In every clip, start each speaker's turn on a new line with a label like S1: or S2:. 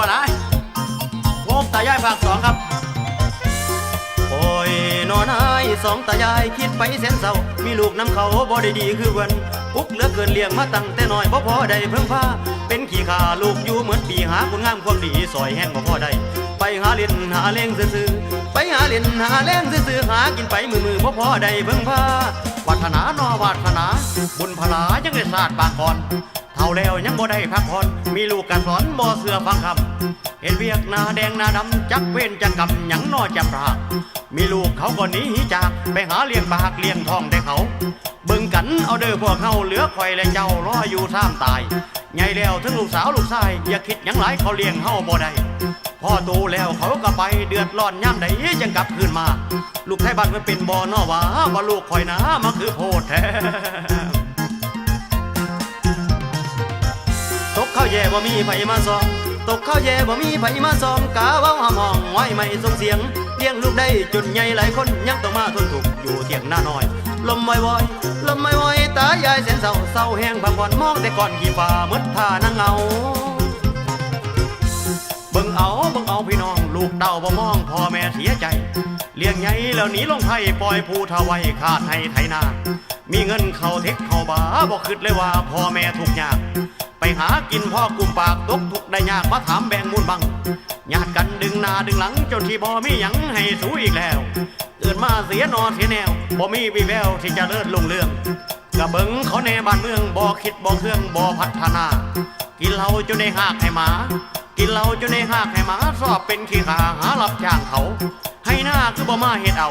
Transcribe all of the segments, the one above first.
S1: อะนะวงตายายภาคสองครับ โอ้ยนอนายสองตายายคิดไปแสนเศร้า มีลูกน้ำเขาบ่ได้ดีคือวันปุ๊กเหลือเกินเลี้ยงมาตั้งแต่น้อยบ่พอได้เพิ่งพาเป็นขี้ขาลูกอยู่เหมือนปีหาคุณงามความดีซอยแห้งบ่พอได้ไปหาเล่นหาเล่งซื่อไปหาเล่นหาเล่งซื่อหากินไปมือมือบ่พอได้เพิ่งพาวัฒนานอวาฒนา บุญพลายังได้ศาสตร์ปากก่อน เท่าแล้วยังบ่ได้พักผ่อนมีลูกกันสอนบ่เสือฟังคำเห็นเวียกหน้าแดงหน้าดำจักเว้นจักกำหยังนอจำรากมีลูกเขาก็หนีจากไปหาเลี้ยงปากเลี้ยงทองแต่เขา เบิ่งกันเอาเด้อพวกเขาเหลือคอยและเจ้ารออยู่ท่ามตายใหญ่แล้วทั้งลูกสาวลูกชายอย่าคิดหยังหลายเขาเลี้ยงเฮาบ่ได้พ่อโตแล้วเขาก็ไปเดือดร้อนย่ำใดจังกลับคืนมา ลูกไทยบ้านมันเป็นบ่อนอว่าว่าลูกคอยนะมาคือโพดแท้ ข้าวแย่บ่มีไผมาซองตกข้าวแย่บ่มีไผมาซองกาเว้าหามองไว้ไม่ส่งเสียงเลี้ยงลูกได้จนใหญ่หลายคนยังต้องมาทนทุกข์อยู่เถียงหน้าน้อยลมวอยวอยลมวอยวอยตายายแสนเศร้าเศร้าแห้งพังผ่อนมองแต่ก่อนขี่ฟ้ามืดท่านั่งเงาเบิ่งเอาเบิ่งเอาพี่น้อง ลูกเต้าบ่มองพ่อแม่เสียใจ เลี้ยงใหญ่แล้วหนีลงไผ่ปล่อยผู้ทาไว้ขาดให้ไถนา มีเงินเข้าเทคเข้าบาบ่คิดเลยว่าพ่อแม่ทุกยาก หากินพ่อกุมปากตกทุกได้ยากมาถามแบ่งมูลบังญาติกันดึงหน้าดึงหลังจนที่บ่มีหยังให้สู้อีกแล้วเกิดมาเสียนอนเสียแนวบ่มีวิแววที่จะเลิศลงเรื่องกะเบิงเขาแน่บ้านเมืองบ่คิดบ่เครื่องบ่พัฒนา กินเหล้าจนได้หากให้หมา กินเหล้าจนได้หากให้หมาสอบเป็นขี้ขาหารับจ้างเขา ให้หน้าคือบ่มาเฮ็ดเอา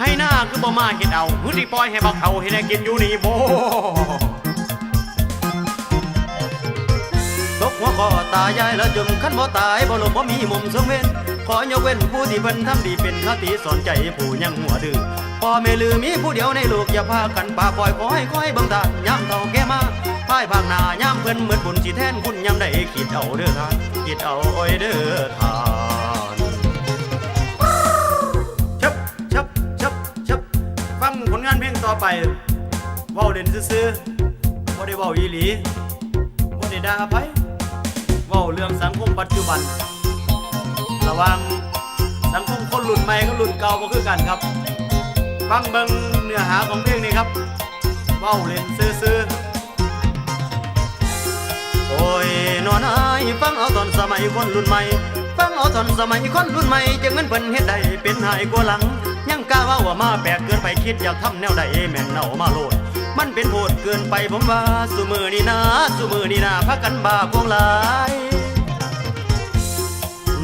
S1: ให้หน้าคือบ่มาเฮ็ดเอาหือที่ปล่อยให้บักเขาเฮ็ดให้กินอยู่นี่บ่ ตกหัวคอตายายแล้วจมขั้นบ่ตายบ่หลบบ่มีมุมสงเว้นขอยกเว้นผู้ที่เพิ่นทำดีเป็นคติสอนใจผู้ยังหัวดื้อพ่อแม่ลือมีผู้เดียวในลูกอย่าพากันป่าปล่อยคอยคอยเบังตาย่ำเท่าแก่มาพายภาคหน้าย่ำเพิ่นเหมือนบุญสิแทนคุณย่ำได้คิดเอาเด้อทานคิดเอาอ้อยเด้อทานชับชับชับชับฟังผลงานเพลงต่อไปเว้าเล่นซื่อๆบ่ได้เว้าอีหลีบ่ได้ด่าไผ เว้าเรื่องสังคมปัจจุบัน ระว่างสังคมคนรุ่นใหม่กับรุ่นเก่าก็คือกันครับฟังเบิ่งเนื้อหาของเพลงนี้ครับเว้าเล่นซื่อๆโอ้ยนอนอายฟังเอาตอนสมัยคนรุ่นใหม่ฟังเอาตอนสมัยคนรุ่นใหม่จังเงินเพิ่นเฮ็ดได้เป็นหายกว่าหลังยังกล้าเว่าว่ามาแปลกเกินไปคิดอยากทำแนวใดแม่นเอามาโลด มันเป็นโพดเกินไปผมว่าสุมือนี่นะสุมือนี่นะพักกันบาพวงหลาย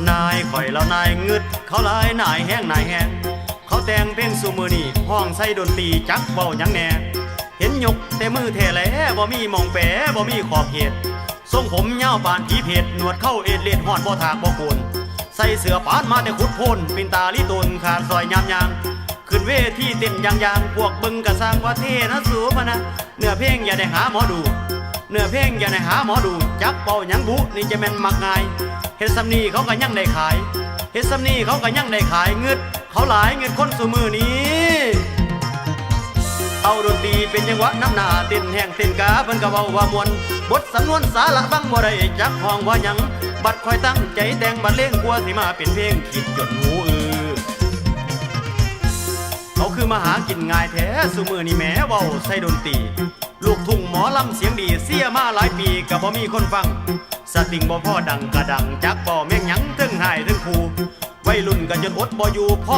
S1: นายข่อยแล้วนายงึด เขาลายนายแห้งนายแห้งเขาแต่งเพลงสุมือนี่ห้องใส่ดนตรีจักเบาหยังแน่ เห็นยกแต่มือเทแหลบ่มีมองแปะบ่มีขอบเขตทรงผมยาปานผีเพชรหนวดเข้าเอ็ดเลียดหอดบ่ถากบ่โกนใส่เสื้อปานมาแต่ขุดโพนปินตาลิตนขาดซอยยามยาง เวทีเต้นยางยางพวกบึงกะสร้างว่าเทนะสูพนะเนื้อเพลงอย่าได้หาหมอดู เนื้อเพลงอย่าได้หาหมอดู จักเป่าหยังบุนี่จะแม่นมักง่ายเฮ็ดสำนีเขาก็ยังได้ขายเฮ็ดสำนีเขาก็ยังได้ขายเงึดเขาหลายเงึดคนสูมือนี้ เอาดนตรีเป็นจังวะน้ำหนาเต้นแห้งเต้นกาเพิ่นก็เว้าว่ามวนบทสำนวนสาระฟังบ่ได้จักห้องว่าหยังบัดคอยตั้งใจแต่งบัดเล่งกลัวสิมาเป็นเพลงคิดจนหูอือ คือมาหากินง่ายแท้สุมือนี่แม้เว้าใส่ดนตรีลูกทุ่งหมอลำเสียงดีเสียมาหลายปีก็บ่มีคนฟัง สติงบ่พ่อดังกระดังจักบ่แม่งยังถึงหายถึงคูวัยรุ่นก็จนอดบ่อยู่พ่อ